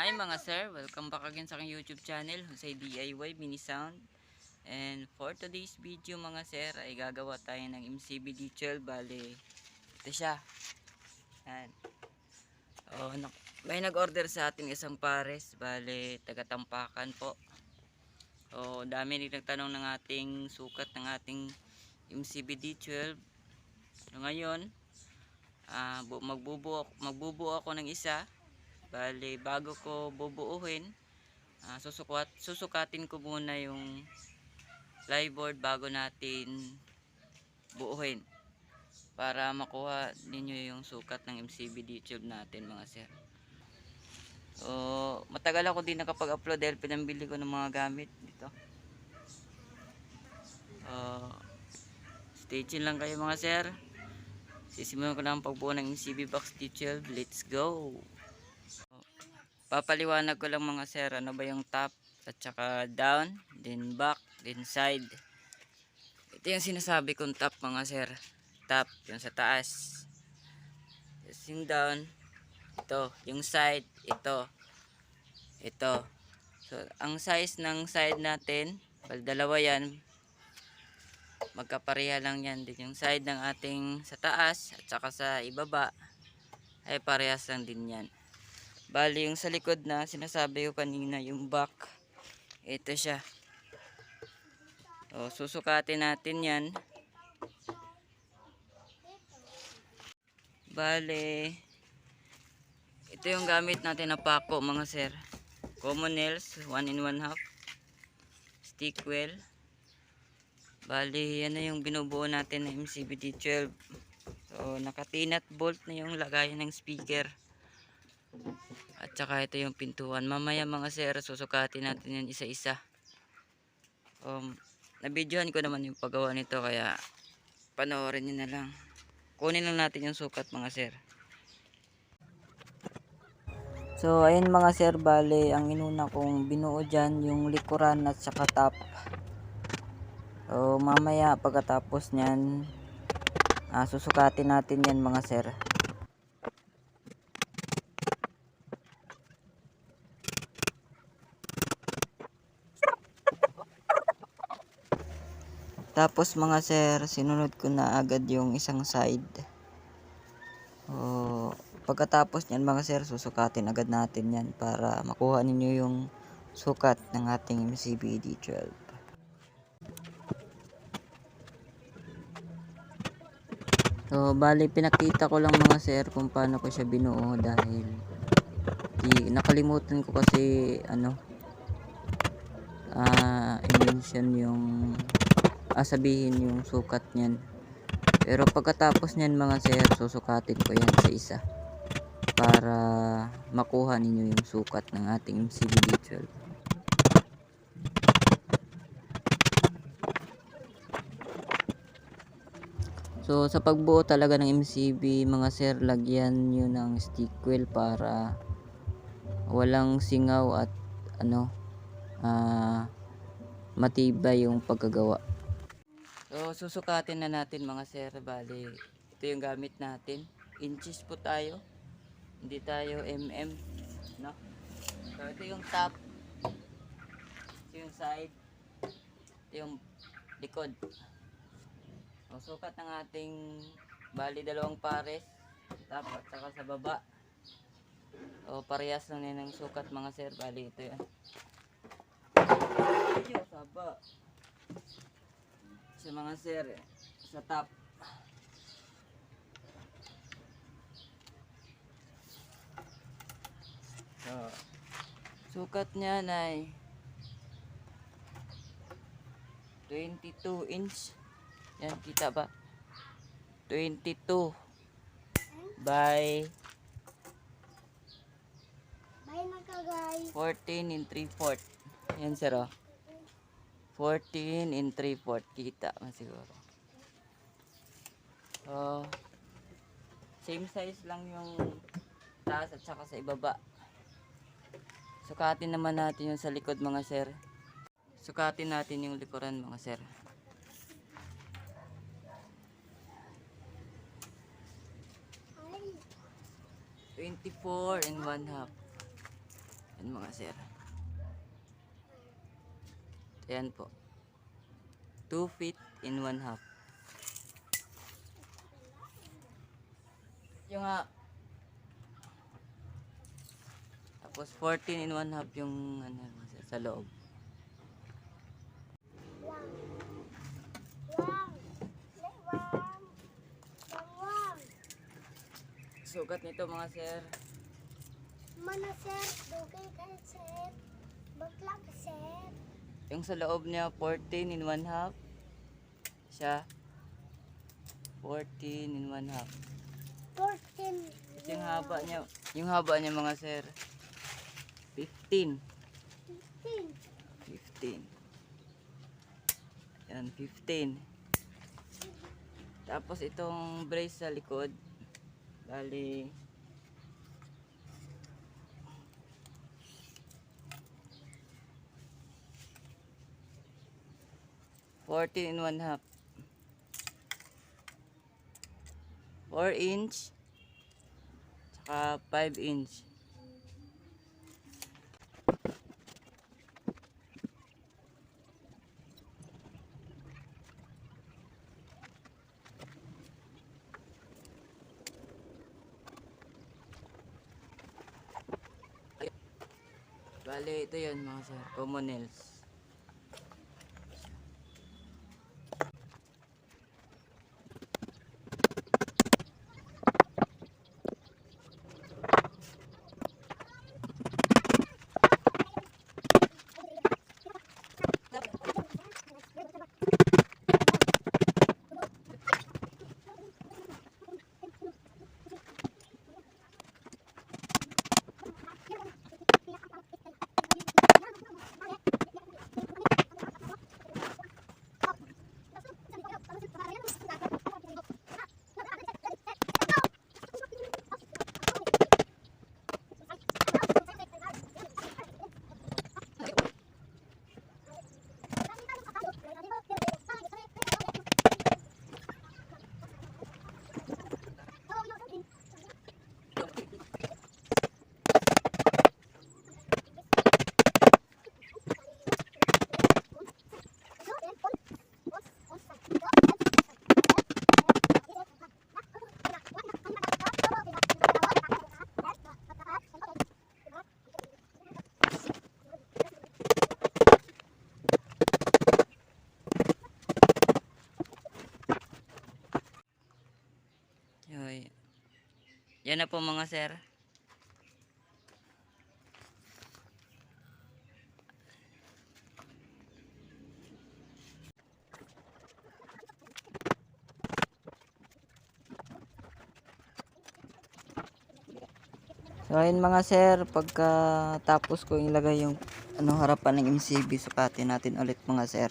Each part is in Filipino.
Hi mga sir, welcome back again sa aking YouTube channel, Jose DIY Mini Sound. And for today's video mga sir, ay gagawa tayo ng MCB detail. Bale, ito siya. Yan. Oh, nak- may nag-order sa atin isang pares. Bale, taga-tampakan po. Oh, dami rin nagtanong ng ating sukat ng ating MCB D12. So, ngayon, bu- magbubuo, magbubuo ako ng isa. Bale, bago ko bubuuhin, ah, susukat, susukatin ko muna yung flyboard bago natin buuhin. Para makuha ninyo yung sukat ng MCBD tube natin mga sir. So, matagal ako din nakapag-upload dahil pinambili ko ng mga gamit dito. Uh, stay tuned lang kayo mga sir. Sisimulan ko na ang pagbuo ng MCB box D12. Let's go! Papaliwanag ko lang mga sir, ano ba yung top at saka down, then back, then side. Ito yung sinasabi kong top mga sir. Top, yung sa taas. Tapos yung down, ito. Yung side, ito. Ito. So, ang size ng side natin, well, dalawa yan. Magkapareha lang yan. Din yung side ng ating sa taas at saka sa ibaba, ay parehas lang din yan. Bali, yung sa likod na sinasabi ko kanina, yung back, ito siya. O, susukatin natin yan. Bale, ito yung gamit natin na pako mga sir. Common nails, 1 in 1 half. Stick well. Bali, yan na yung binubuo natin na MCBD 12. So, nakatinat bolt na yung lagayan ng speaker. At saka ito yung pintuan. Mamaya mga sir, susukatin natin yan isa-isa. Um, nabidyohan ko naman yung paggawa nito kaya panoorin nyo na lang. Kunin lang natin yung sukat mga sir. So ayun mga sir, bale ang inuna kong binuo dyan yung likuran at saka top. So mamaya pagkatapos nyan, ah, susukatin natin yan mga sir. Tapos mga sir, sinunod ko na agad yung isang side. O, pagkatapos niyan mga sir, susukatin agad natin yan para makuha ninyo yung sukat ng ating MCB D12. So, bali pinakita ko lang mga sir kung paano ko siya binuo dahil di, nakalimutan ko kasi ano ah i-mention yung sabihin yung sukat niyan. Pero pagkatapos niyan mga sir, susukatin ko yan sa isa para makuha ninyo yung sukat ng ating MCB D12. So sa pagbuo talaga ng MCB mga sir, lagyan nyo ng stick wheel para walang singaw at ano ah matibay yung pagkagawa. So, susukatin na natin mga sir. Bali, ito yung gamit natin. Inches po tayo. Hindi tayo mm. No? So, ito yung top. Ito yung side. Ito yung likod. So, sukat ng ating bali dalawang pares. Top at saka sa baba. O, parehas lang yan ng sukat mga sir. Bali, ito yan. Medyo saba sa mga sir eh, sa top. So sukat niya ay 22 inch. Yan kita ba? 22 by Bye mga guys. 14 in 3 fourth. Yan sir oh 14 in 3 fourth kita man siguro. Oh same size lang yung taas at saka sa ibaba. Sukatin naman natin yung sa likod mga sir. Sukatin natin yung likuran mga sir. 24 and 1 half. Yan mga sir. Ayan po. 2 feet in 1 half. Yung nga. Tapos 14 in 1 half yung ano, sa loob. Sukat nito mga sir. Mana sir, dugay kayo sir. Bakla ka sir. Yung sa loob niya 14 in 1 half. Siya 14 in 1 half. 14. Ito yung haba niya. Yung haba niya mga sir. 15. 15. 15. Yan, 15. Tapos itong brace sa likod. Bali, Fourteen and one half. Four inch. Tsaka five inch. Bale, ito yun mga sir. Common nails. Yan na po mga sir. So ayun mga sir, pagka tapos ko ilagay yung ano harapan ng MCB, sukatin natin ulit mga sir.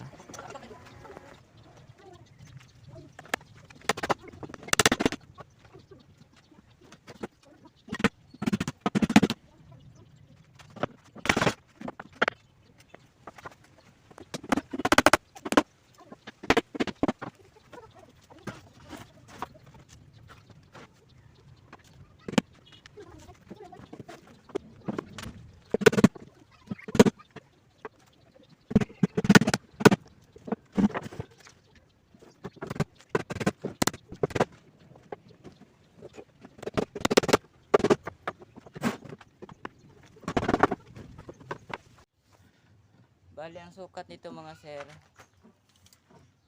Bali, ang sukat nito mga sir,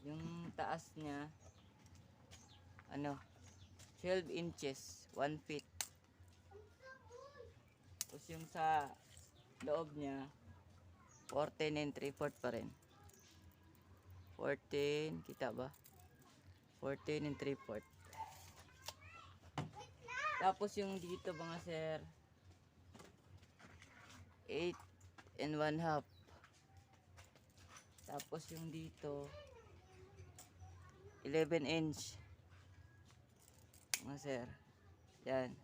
yung taas niya, ano, 12 inches, 1 feet. Tapos yung sa loob niya, 14 and 3 fourth pa rin. 14, kita ba? 14 and 3 fourth. Tapos yung dito mga sir, 8 and 1 half. Tapos yung dito 11 inch. Mga sir. Yan.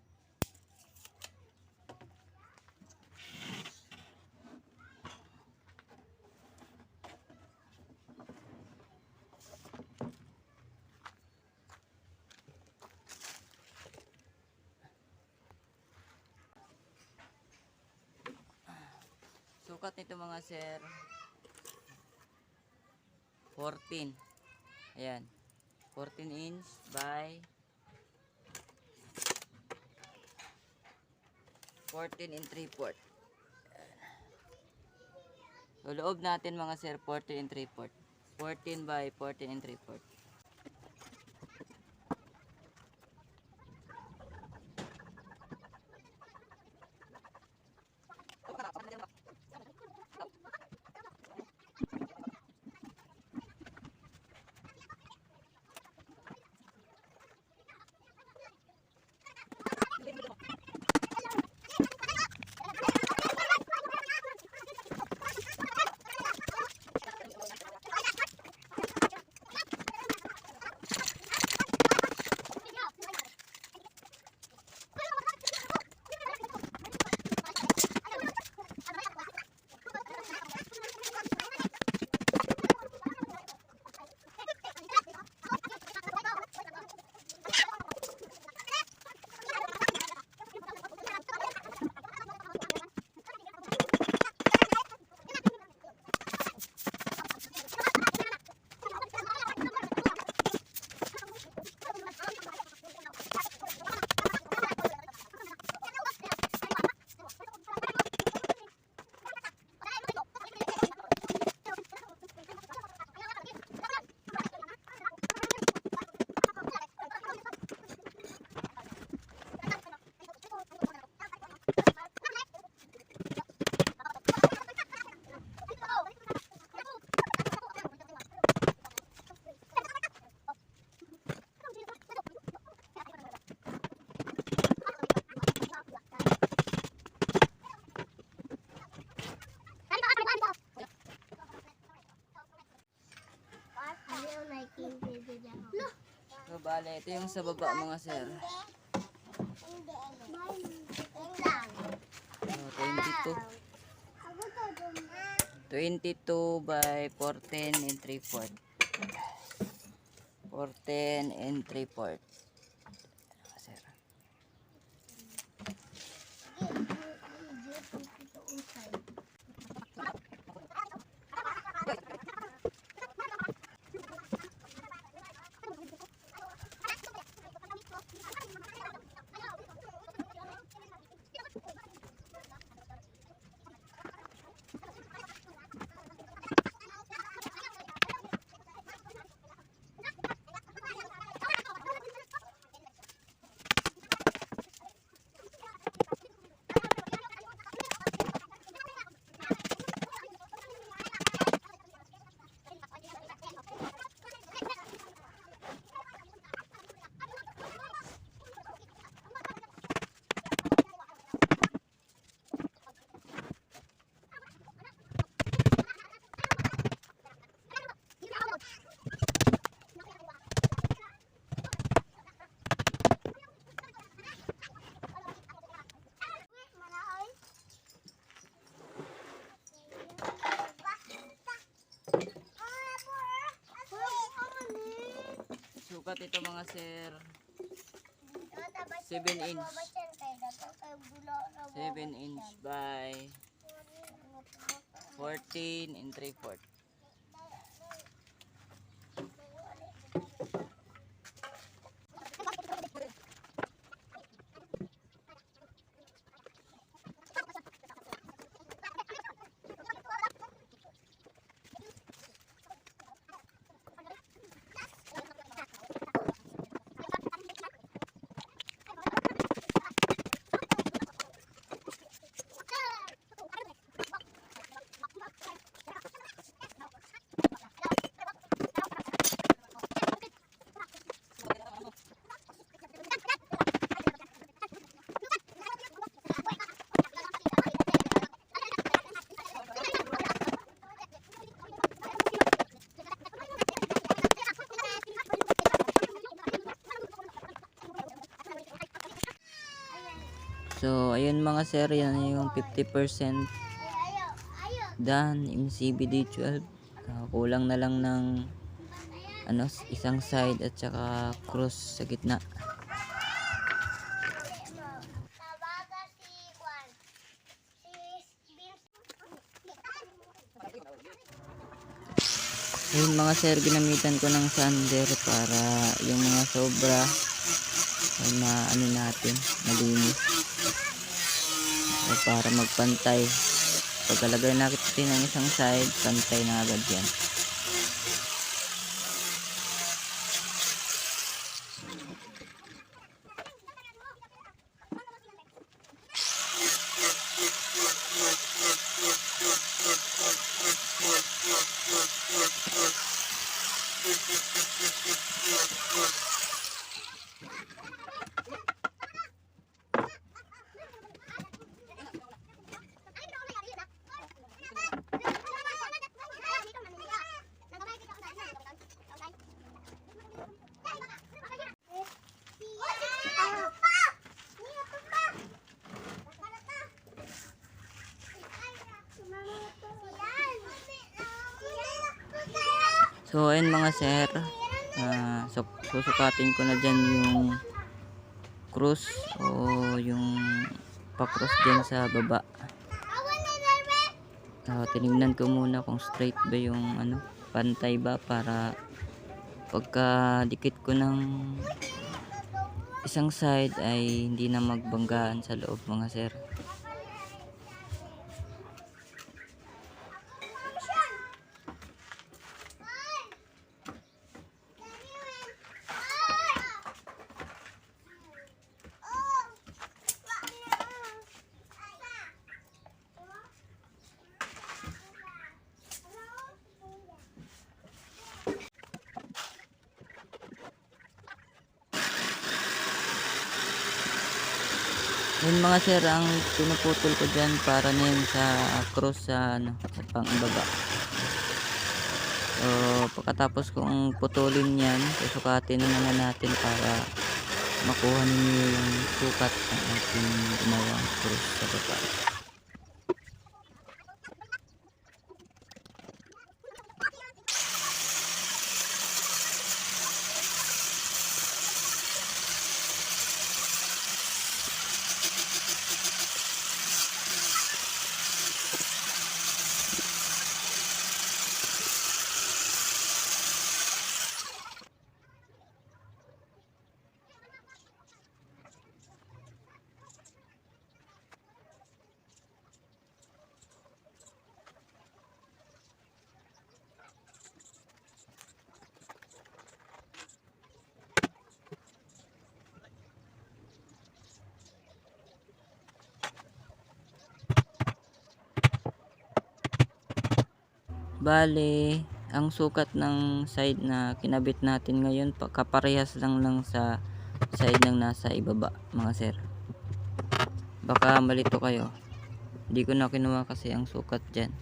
sukat nito mga sir 14 ayan. 14 inch by 14 and 3 fourth. So loob natin mga sir 14 and 3 fourth. 14 by 14 and 3 fourth bale ito yung sa baba mga sir. So, 22 Ako to dun. 22 by 14 and 3 fourth 14 and 3 fourth sukat ito mga sir. 7 inch. 7 inch by 14 and 3 fourth So, ayun mga sir, yan yung 50% done yung CBD 12. Uh, kulang na lang ng ano, isang side at saka cross sa gitna. Ayun mga sir, ginamitan ko ng sander para yung mga sobra ay maano natin, malinis. Para magpantay. Pagkalagay natin ng isang side, pantay na agad yan. So ayun mga sir, ah, so, susukatin ko na dyan yung cross o yung pa-cross dyan sa baba. Ah, tinignan ko muna kung straight ba yung ano, pantay ba para pagka dikit ko ng isang side ay hindi na magbanggaan sa loob mga sir. Yun mga sir, ang pinuputol ko dyan para na sa cross sa, ano, sa pangbaba. So, pagkatapos kong putulin yan, susukatin na naman natin para makuha ninyo yung sukat ng ating ginawang cross sa baba. Bale, ang sukat ng side na kinabit natin ngayon, pa- kaparehas lang lang sa side ng nasa ibaba, mga sir. Baka malito kayo. Hindi ko na kinuha kasi ang sukat dyan.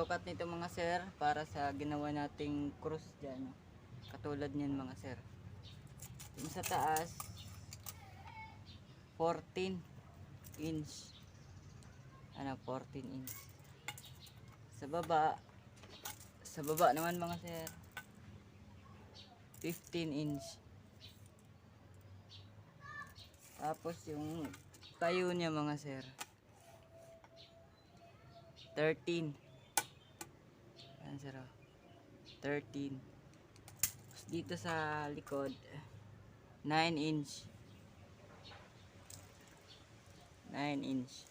Sukat nito mga sir para sa ginawa nating cross dyan. Katulad niyan mga sir. Yung sa taas, 14 inch. Ano, 14 inch. Sa baba, sa baba naman mga sir, 15 inch. Tapos yung tayo niya mga sir, 13. Yan sir. oh. 13. Tapos dito sa likod, 9 inch. 9 inch.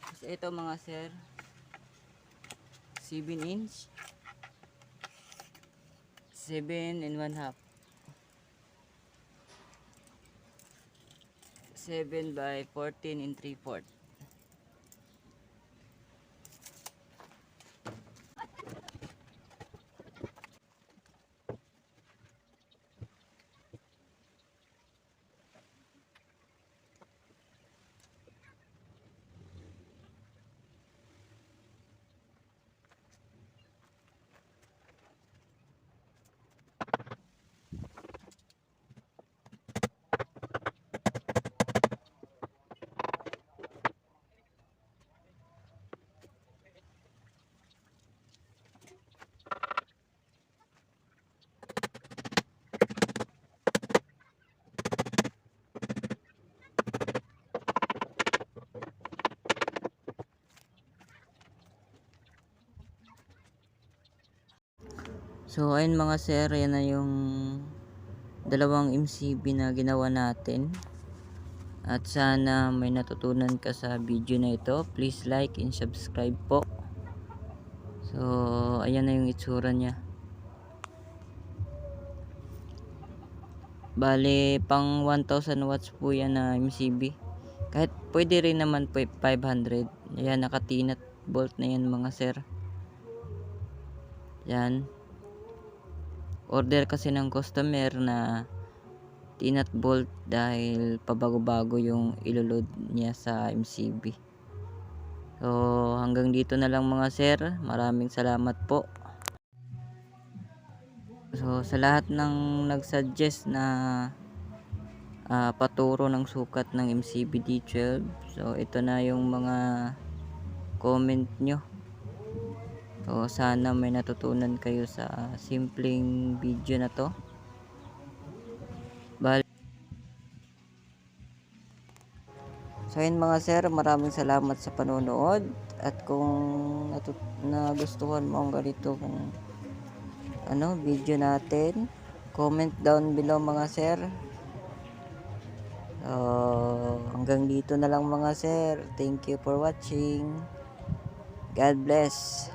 Tapos ito mga sir, 7 inch. 7 and 1 half. 7 by 14 and 3 fourth. So ayun mga sir, yan na yung dalawang MCB na ginawa natin. At sana may natutunan ka sa video na ito. Please like and subscribe po. So ayan na yung itsura niya. Bale pang 1000 watts po yan na MCB. Kahit pwede rin naman po 500. Ayan nakatinat bolt na yan mga sir. Yan order kasi ng customer na tinat bolt dahil pabago-bago yung ilulod niya sa MCB. So hanggang dito na lang mga sir. Maraming salamat po. So sa lahat ng nagsuggest na ah, paturo ng sukat ng MCB D12. So ito na yung mga comment nyo. So, sana may natutunan kayo sa simpleng video na to. Bal So, yun mga sir, maraming salamat sa panonood. At kung nagustuhan mo ang ganito kung ano, video natin, comment down below mga sir. So, hanggang dito na lang mga sir. Thank you for watching. God bless.